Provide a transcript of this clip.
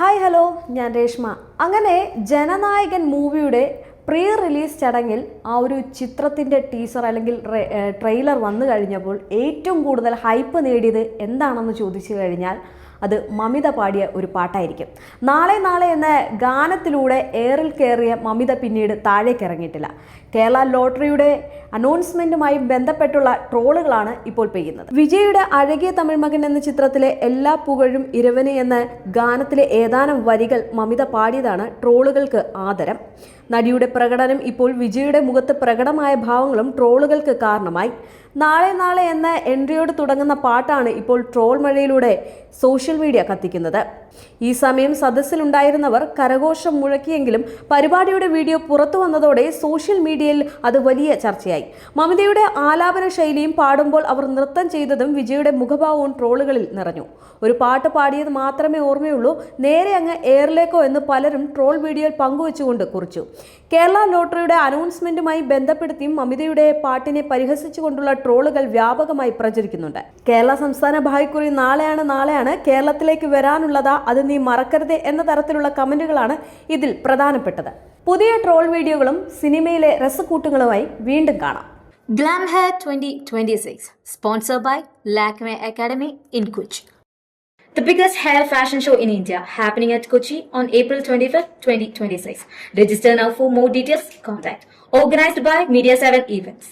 Hi hello ഞാൻ രേഷ്മ. അങ്ങനെ ജനനായകൻ മൂവിയുടെ പ്രീ റിലീസ് ചടങ്ങിൽ ആ ഒരു ചിത്രത്തിന്റെ ടീസർ അല്ലെങ്കിൽ ട്രെയിലർ വന്നു കഴിഞ്ഞപ്പോൾ ഏറ്റവും കൂടുതൽ ഹൈപ്പ് നേടിയത് എന്താണെന്ന് ചോദിച്ചു കഴിഞ്ഞാൽ അത് മമിത പാടിയ ഒരു പാട്ടായിരിക്കും. നാളെ നാളെ എന്ന ഗാനത്തിലൂടെ എയറിൽ കയറിയ മമിത പിന്നീട് താഴേക്ക് ഇറങ്ങിയിട്ടില്ല. കേരള ലോട്ടറിയുടെ അനൗൺസ്മെന്റുമായി ബന്ധപ്പെട്ടുള്ള ട്രോളുകളാണ് ഇപ്പോൾ പെയ്യുന്നത്. വിജയുടെ അഴകിയ തമിഴ് മകൻ എന്ന ചിത്രത്തിലെ എല്ലാ പുകഴും ഇരവന് എന്ന ഗാനത്തിലെ ഏതാനും വരികൾ മമിത പാടിയതാണ് ട്രോളുകൾക്ക് ആദരം. നടിയുടെ പ്രകടനം ഇപ്പോൾ വിജയുടെ മുഖത്ത് പ്രകടമായ ഭാവങ്ങളും ട്രോളുകൾക്ക് കാരണമായി. നാളെ നാളെ എന്ന എൻട്രിയോട് തുടങ്ങുന്ന പാട്ടാണ് ഇപ്പോൾ ട്രോൾ മഴയിലൂടെ സോഷ്യൽ മീഡിയ കത്തിക്കുന്നത്. ഈ സമയം സദസ്സിലുണ്ടായിരുന്നവർ കരഘോഷം മുഴക്കിയെങ്കിലും പരിപാടിയുടെ വീഡിയോ പുറത്തു വന്നതോടെ സോഷ്യൽ മീഡിയയിൽ അത് വലിയ ചർച്ചയായി. മമിതയുടെ ആലാപന ശൈലിയും പാടുമ്പോൾ അവർ നൃത്തം ചെയ്തതും വിജയുടെ മുഖഭാവവും ട്രോളുകളിൽ നിറഞ്ഞു. ഒരു പാട്ട് പാടിയത് മാത്രമേ ഓർമ്മയുള്ളൂ നേരെ അങ്ങ് എയറിലേക്കോ എന്ന് പലരും ട്രോൾ വീഡിയോയിൽ പങ്കുവച്ചുകൊണ്ട് കുറിച്ചു. കേരള ലോട്ടറിയുടെ അനൗൺസ്മെന്റുമായി ബന്ധപ്പെടുത്തിയും മമിതയുടെ പാട്ടിനെ പരിഹസിച്ചുകൊണ്ടുള്ള ട്രോളുകൾ വ്യാപകമായി പ്രചരിക്കുന്നുണ്ട്. കേരള സംസ്ഥാന ഭായിക്കുറി നാളെയാണ് നാളെയാണ് കേരളത്തിലേക്ക് വരാനുള്ളതാ. അത് നീ മറക്കരുത് എന്ന തരത്തിലുള്ള കമന്റുകളാണ് ഇതിൽ പ്രധാനപ്പെട്ടത്. പുതിയ ട്രോൾ വീഡിയോകളും സിനിമയിലെ രസക്കൂട്ടുകളുമായി വീണ്ടും കാണാം. Glam hair twenty twenty six sponsor by Lakme academy in Kochi the biggest hair fashion show in India happening at Kochi on April twenty fifth twenty twenty six register now for more details contact organised by media seven events